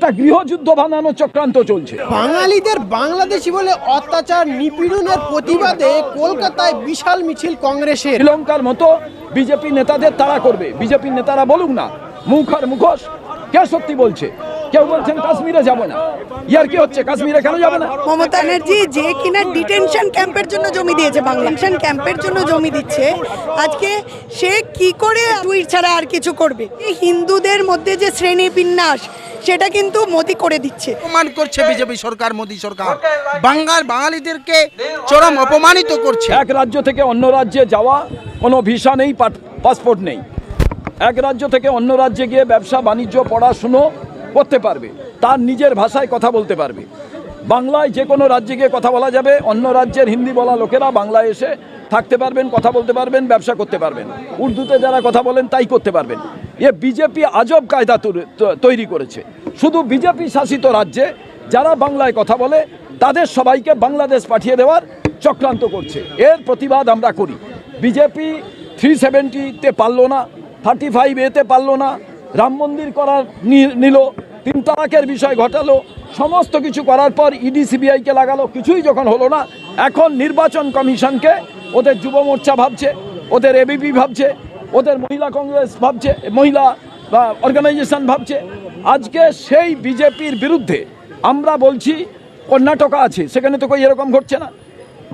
একটা গৃহযুদ্ধ বানানো চক্রান্ত চলছে। বাঙালিদের বাংলাদেশি বলে অত্যাচার নিপীড়নের প্রতিবাদে কলকাতায় বিশাল মিছিল কংগ্রেসের। শ্রীলঙ্কার মতো বিজেপি নেতাদের তাড়া করবে। বিজেপি নেতারা বলুক না মুখ আর মুখোশ কে সত্যি বলছে? কেউ বলছেন কাশ্মীরে যাব না। ইয়ার কি হচ্ছে? কাশ্মীরে কেন যাবে না? মমতা ব্যানার্জি যে কিনা ডিটেনশন ক্যাম্পের জন্য জমি দিয়েছে বাংলা ডিটেনশন ক্যাম্পের জন্য জমি দিচ্ছে। আজকে সে কি করে টুইট ছাড়া আর কিছু করবে? এই হিন্দুদের মধ্যে যে শ্রেণি বিন্যাস সেটা কিন্তু মোদি করে দিচ্ছে। অপমান করছে বিজেপি সরকার মোদী সরকার। বাঙ্গাল বাঙালিদেরকে চরম অপমানিত করছে। এক রাজ্য থেকে অন্য রাজ্যে যাওয়া কোনো ভিসা নেই পাট- পাসপোর্ট নেই। এক রাজ্য থেকে অন্য রাজ্যে গিয়ে ব্যবসা বাণিজ্য পড়াশুনো করতে পারবে, তার নিজের ভাষায় কথা বলতে পারবে। বাংলায় যে কোনো রাজ্যে গিয়ে কথা বলা যাবে, অন্য রাজ্যের হিন্দি বলা লোকেরা বাংলায় এসে থাকতে পারবেন, কথা বলতে পারবেন, ব্যবসা করতে পারবেন। উর্দুতে যারা কথা বলেন, তাই করতে পারবেন। এ বিজেপি আজব কায়দা তৈরি করেছে। শুধু বিজেপি শাসিত রাজ্যে যারা বাংলায় কথা বলে, তাদের সবাইকে বাংলাদেশ পাঠিয়ে দেওয়ার চক্রান্ত করছে। এর প্রতিবাদ আমরা করি। বিজেপি থ্রি সেভেন্টিতে পারল না থার্টি ফাইভ এতে পারল না রাম মন্দির করার নিল, তিন তালাকের বিষয় ঘটালো, সমস্ত কিছু করার পর ইডি সিবিআইকে লাগালো, কিছুই যখন হলো না, এখন নির্বাচন কমিশনকে ওদের যুব মোর্চা ভাবছে, ওদের এবিপি ভাবছে, ওদের মহিলা কংগ্রেস ভাবছে, মহিলা, বা অর্গানাইজেশন ভাবছে। আজকে সেই বিজেপির বিরুদ্ধে আমরা বলছি, কর্ণাটকা আছে, সেখানে তো কই এরকম ঘটছে না।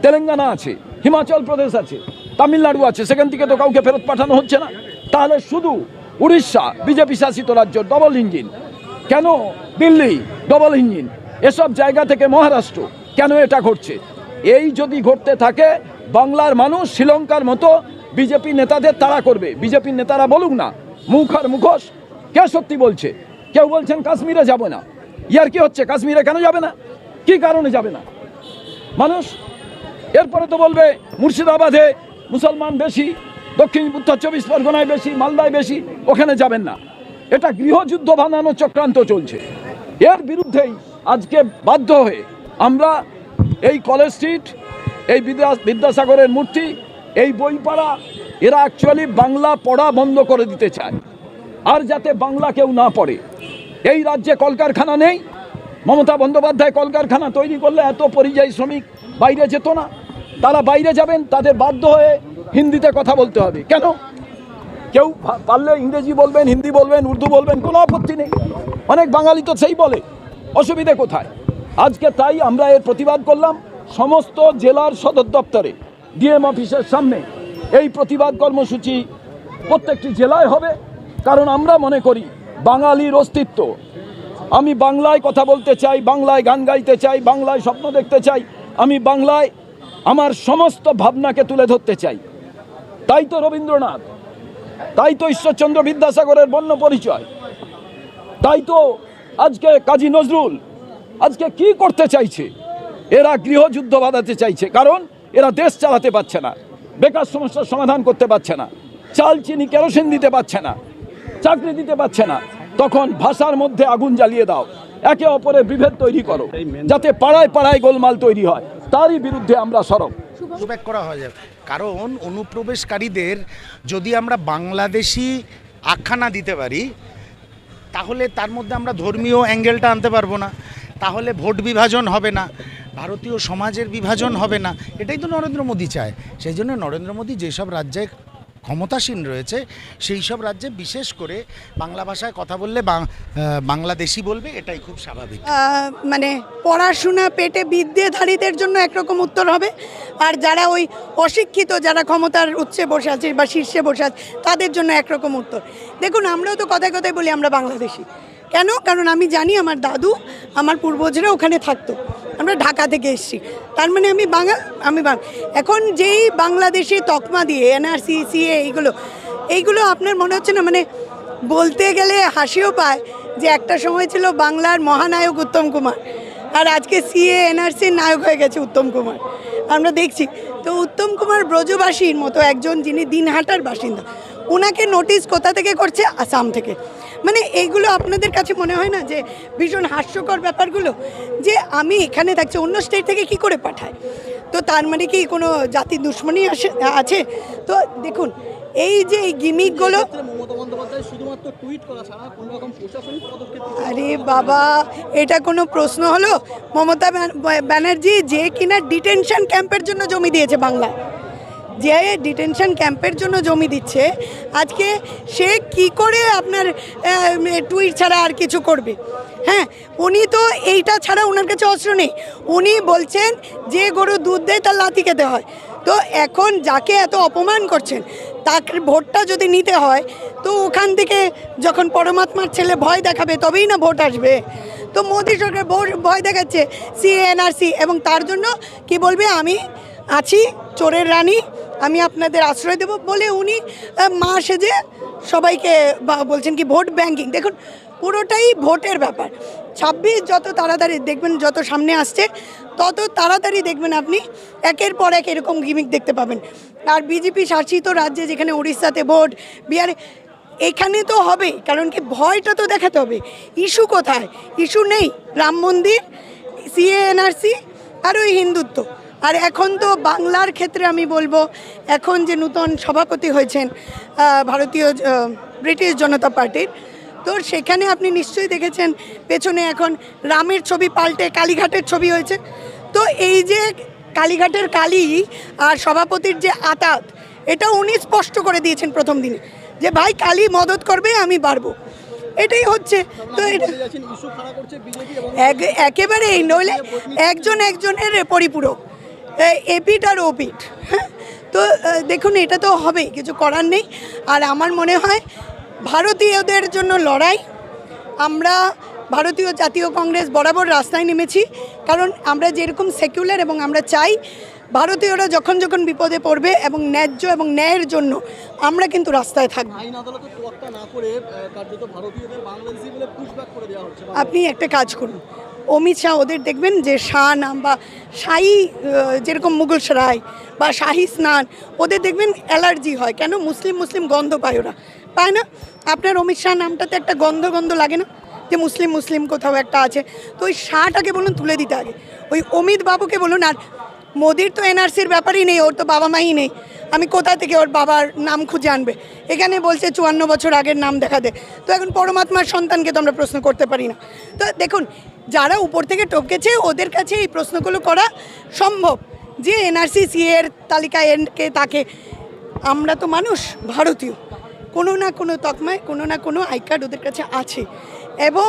তেলেঙ্গানা আছে, হিমাচল প্রদেশ আছে, তামিলনাড়ু আছে, সেখান থেকে তো কাউকে ফেরত পাঠানো হচ্ছে না। তাহলে শুধু উড়িষ্যা, বিজেপি শাসিত রাজ্য ডবল ইঞ্জিন কেন দিল্লি ডবল ইঞ্জিন এসব জায়গা থেকে মহারাষ্ট্র, কেন এটা ঘটছে? এই যদি ঘটতে থাকে, বাংলার মানুষ শ্রীলঙ্কার মতো বিজেপি নেতাদের তাড়া করবে। বিজেপি নেতারা বলুক না, মুখ আর মুখোশ। কে সত্যি বলছে? কেউ বলছেন কাশ্মীরে যাব না। ইয়ার কি হচ্ছে? কাশ্মীরে কেন যাবে না? কি কারণে যাবে না? মানুষ, এরপরে তো বলবে, মুর্শিদাবাদে মুসলমান বেশি দক্ষিণ উত্তর চব্বিশ পরগনায় বেশি, মালদায় বেশি, ওখানে যাবেন না। এটা গৃহযুদ্ধ বানানো চক্রান্ত চলছে। এর বিরুদ্ধেই আজকে বাধ্য হয়ে আমরা এই কলেজ স্ট্রিট, এই বিদ্যা, বিদ্যাসাগরের মূর্তি, এই বইপাড়া, এরা অ্যাকচুয়ালি বাংলা পড়া বন্ধ করে দিতে চায়। আর যাতে বাংলা কেউ না পড়ে। এই রাজ্যে কলকারখানা নেই। মমতা বন্দ্যোপাধ্যায় কলকারখানা তৈরি করলে এত পরিযায়ী শ্রমিক বাইরে যেত না। তারা বাইরে যাবেন, তাদের বাধ্য হয়ে হিন্দিতে কথা বলতে হবে। কেন? কেউ পারলে ইংরেজি বলবেন, হিন্দি বলবেন, উর্দু বলবেন, কোনো আপত্তি নেই। অনেক বাঙালি তো সেই বলে। অসুবিধে কোথায়? আজকে তাই আমরা এর প্রতিবাদ করলাম সমস্ত জেলার সদর দপ্তরে, ডিএম অফিসের সামনে। এই প্রতিবাদ কর্মসূচি প্রত্যেকটি জেলায় হবে, কারণ আমরা মনে করি বাঙালির অস্তিত্ব। আমি বাংলায় কথা বলতে চাই, বাংলায় গান গাইতে চাই, বাংলায় স্বপ্ন দেখতে চাই। আমি বাংলায় আমার সমস্ত ভাবনাকে তুলে ধরতে চাই। তাই তো রবীন্দ্রনাথ, তাই তো ঈশ্বরচন্দ্র বিদ্যাসাগরের বন্য পরিচয়, তাই তো আজকে কাজী নজরুল আজকে কি করতে চাইছে? এরা গৃহযুদ্ধ বাঁধাতে চাইছে, কারণ এরা দেশ চালাতে পারছে না, বেকার সমস্যার সমাধান করতে পারছে না, চাল, চিনি, কেরোসিন দিতে পারছে না, চাকরি দিতে পারছে না, তখন ভাষার মধ্যে আগুন জ্বালিয়ে দাও, একে অপরের বিভেদ তৈরি করো, যাতে পাড়ায় পাড়ায় গোলমাল তৈরি হয়, তারই বিরুদ্ধে আমরা সরব। পুশব্যাক করা হয়। কারণ অনুপ্রবেশকারীদের যদি আমরা বাংলাদেশি আখ্যা না দিতে পারি, তাহলে তার মধ্যে আমরা ধর্মীয় অ্যাঙ্গেলটা আনতে পারব না। তাহলে ভোট বিভাজন হবে না, ভারতীয় সমাজের বিভাজন হবে না। এটাই তো নরেন্দ্র মোদী চায়। সেই জন্য নরেন্দ্র মোদী যেসব রাজ্যে ক্ষমতাসীন রয়েছে, সেই সব রাজ্যে বিশেষ করে বাংলা ভাষায় কথা বললে বাংলাদেশি বলবে, এটাই খুব স্বাভাবিক। মানে পড়াশোনা পেটে বিদ্যেধারীদের জন্য একরকম উত্তর হবে। আর যারা ওই অশিক্ষিত, যারা ক্ষমতার উচ্চে বসে আছে বা শীর্ষে বসে আছে, তাদের জন্য একরকম উত্তর। দেখুন, আমরাও তো কথায় কথায় বলি, আমরা বাংলাদেশি। কেন? কারণ আমি জানি আমার দাদু, আমার পূর্বজরা ওখানে থাকতো। আমরা ঢাকা থেকে এসেছি। তার মানে আমি বাঙাল আমি এখন যেই বাংলাদেশি তকমা দিয়ে এনআরসি সিএ এইগুলো এইগুলো আপনার মনে হচ্ছে না? মানে বলতে গেলে হাসিও পায় যে একটা সময় ছিল বাংলার মহানায়ক উত্তম কুমার, আর আজকে সিএ এনআরসির নায়ক হয়ে গেছে উত্তম কুমার। আমরা দেখছি, তো উত্তম কুমার ব্রজবাসীর মতো একজন যিনি দিনহাটার বাসিন্দা ওনাকে নোটিশ কোথা থেকে করছে? আসাম থেকে। মানে এইগুলো আপনাদের কাছে মনে হয় না যে ভীষণ হাস্যকর ব্যাপারগুলো? যে আমি এখানে থাকছি অন্য স্টেট থেকে কি করে পাঠায়? তো তার মানে কি কোনো জাতি দুশ্মনী আসে আছে? তো দেখুন এই যে এই গিমিকগুলো আরে বাবা এটা কোনো প্রশ্ন হলো? মমতা ব্যান- ব্যানার্জি যে কিনা ডিটেনশন ক্যাম্পের জন্য জমি দিয়েছে বাংলায়। যে ডিটেনশন ক্যাম্পের জন্য জমি দিচ্ছে, আজকে সে কি করে আপনার টুইট ছাড়া আর কিছু করবে? হ্যাঁ উনি তো এইটা ছাড়া ওনার কাছে অস্ত্র নেই। উনি বলছেন যে গরু দুধ দেয় তার লাথি খেতে হয়। তো এখন যাকে এত অপমান করছেন তাকে ভোটটা যদি নিতে হয়, তো ওখান থেকে যখন পরমাত্মার ছেলে ভয় দেখাবে, তবেই না ভোট আসবে। তো মোদী সরকার ভয় দেখাচ্ছে সিএনআরসি এবং তার জন্য কি বলবে, আমি আছি, চোরের রানী আমি আপনাদের আশ্রয় দেব বলে উনি মা সেজে সবাইকে বলছেন কি ভোট ব্যাংকিং। দেখুন, পুরোটাই ভোটের ব্যাপার। ছাব্বিশ যত তাড়াতাড়ি দেখবেন, যত সামনে আসছে, তত তাড়াতাড়ি দেখবেন আপনি একের পর এক এরকম গিমিক দেখতে পাবেন। আর বিজেপি শাসিত রাজ্যে যেখানে উড়িষ্যাতে ভোট, বিহারে, এখানে তো হবে কারণ কি ভয়টা তো দেখাতে হবে। ইস্যু কোথায়? ইস্যু নেই। রাম মন্দির, সিএএনআরসি আর ওই হিন্দুত্ব। আর এখন তো বাংলার ক্ষেত্রে আমি বলব এখন যে নূতন সভাপতি হয়েছেন ভারতীয় ব্রিটিশ জনতা পার্টির তো সেখানে আপনি নিশ্চয়ই দেখেছেন পেছনে এখন রামের ছবি পাল্টে কালীঘাটের ছবি হয়েছে। তো এই যে কালীঘাটের কালী আর সভাপতির যে আতাত এটা উনি স্পষ্ট করে দিয়েছেন প্রথম দিনে যে ভাই কালী মদত করবে আমি পারব। এটাই হচ্ছে তো একেবারেই নইলে একজন একজনের পরিপূরক। এপিট আর ওপিট হ্যাঁ? তো দেখুন এটা তো হবেই কিছু করার নেই। আর আমার মনে হয় ভারতীয়দের জন্য লড়াই আমরা ভারতীয় জাতীয় কংগ্রেস বরাবর রাস্তায় নেমেছি কারণ আমরা যেরকম সেকুলার এবং আমরা চাই ভারতীয়রা যখন যখন বিপদে পড়বে এবং ন্যায্য এবং ন্যায়ের জন্য আমরা কিন্তু রাস্তায় থাকব। আপনি একটা কাজ করুন অমিত শাহ ওদের দেখবেন যে শাহ নাম বা শাহী যেরকম মুঘল সরাই বা শাহী স্নান, ওদের দেখবেন অ্যালার্জি হয়। কেন? মুসলিম মুসলিম গন্ধ পায় ওরা। পায় না? আপনার অমিত শাহ নামটাতে একটা গন্ধ গন্ধ লাগে না? যে মুসলিম মুসলিম কোথাও একটা আছে। তো ওই শাহটাকে বলুন তুলে দিতে আগে। ওই অমিত বাবুকে বলুন, আর মোদির তো এনআরসির ব্যাপারই নেই, ওর তো বাবা মাই নেই। আমি কোথা থেকে ওর বাবার নাম খুঁজে আনবে? এখানে বলছে চুয়ান্ন বছর আগের নাম দেখা দে। তো এখন পরমাত্মার সন্তানকে তো আমরা প্রশ্ন করতে পারি না। তো দেখুন, যারা উপর থেকে টপকেছে, ওদের কাছে এই প্রশ্নগুলো করা সম্ভব। যে এনআরসি সি এর তালিকায় এনকে তাকে, আমরা তো মানুষ, ভারতীয়। কোনো না কোনো তকমায়, কোনো না কোনো আই কার্ড ওদের কাছে আছে। এবং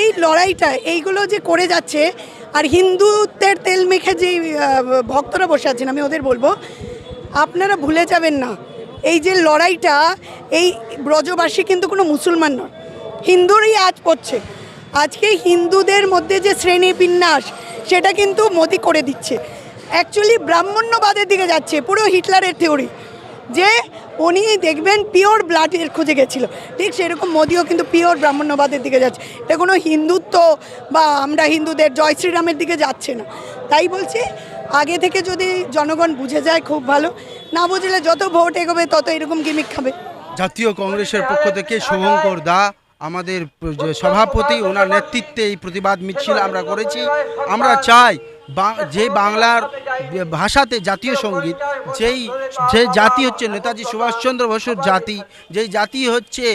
এই লড়াইটা, এইগুলো যে করে যাচ্ছে, আর হিন্দুত্বের তেল মেখে যে ভক্তরা বসে আছেন, আমি ওদের বলব আপনারা ভুলে যাবেন না। এই যে লড়াইটা, এই ব্রজবাসী কিন্তু কোনো মুসলমান নয়। হিন্দুরই আজ পড়ছে। আজকে হিন্দুদের মধ্যে যে শ্রেণি বিন্যাস, সেটা কিন্তু মোদি করে দিচ্ছে। অ্যাকচুয়ালি ব্রাহ্মণ্যবাদের দিকে যাচ্ছে, পুরো হিটলারের থিওরি যে উনি দেখবেন পিওর ব্লাডের খুঁজে গেছিল। ঠিক সেরকম মোদিও কিন্তু পিওর ব্রাহ্মণ্যবাদের দিকে যাচ্ছে। এটা কোনো হিন্দুত্ব বা আমরা হিন্দুদের জয় শ্রীরামের দিকে যাচ্ছে না। তাই বলছি আগে থেকে যদি জনগণ বুঝে যায় খুব ভালো। না বুঝলে যত ভোট এগোবে তত এরকম গিমিক খাবে। জাতীয় কংগ্রেসের পক্ষ থেকে শুভঙ্কর দা আমাদের সভাপতি, ওনার নেতৃত্বে এই প্রতিবাদ মিছিল আমরা করেছি। আমরা চাই যে বাংলার ভাষাতে জাতীয় সংগীত, যেই, যে জাতি হচ্ছে নেতাজি সুভাষচন্দ্র বসুর জাতি, যেই জাতি হচ্ছে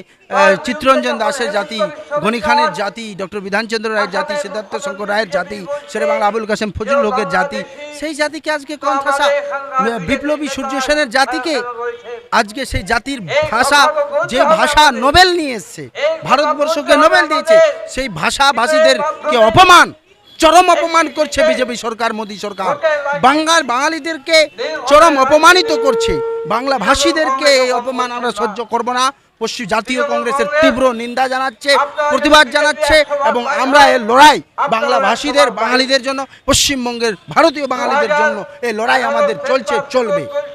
চিত্তরঞ্জন দাসের জাতি, গনি খানের জাতি, ডক্টর বিধানচন্দ্র রায়ের জাতি, সিদ্ধার্থ শঙ্কর রায়ের জাতি, শেরে বাংলা আবুল কাসেম ফজলুল হকের জাতি, সেই জাতিকে আজকে কণ্ঠাসা বিপ্লবী সূর্য সেনের জাতিকে আজকে সেই জাতির ভাষা যে ভাষা নোবেল নিয়ে এসছে ভারতবর্ষকে নোবেল দিয়েছে সেই ভাষাভাষীদেরকে অপমান চরম অপমান করছে বিজেপি সরকার মোদী সরকার। বাঙ্গাল বাঙালিদেরকে চরম অপমানিত করছে। বাংলা ভাষীদেরকে এই অপমান আমরা সহ্য করব না। পশ্চিম জাতীয় কংগ্রেসের তীব্র নিন্দা জানাচ্ছে প্রতিবাদ জানাচ্ছে এবং আমরা এর লড়াই বাংলা ভাষীদের বাঙালিদের জন্য পশ্চিমবঙ্গের ভারতীয় বাঙালিদের জন্য এই লড়াই আমাদের চলছে চলবে।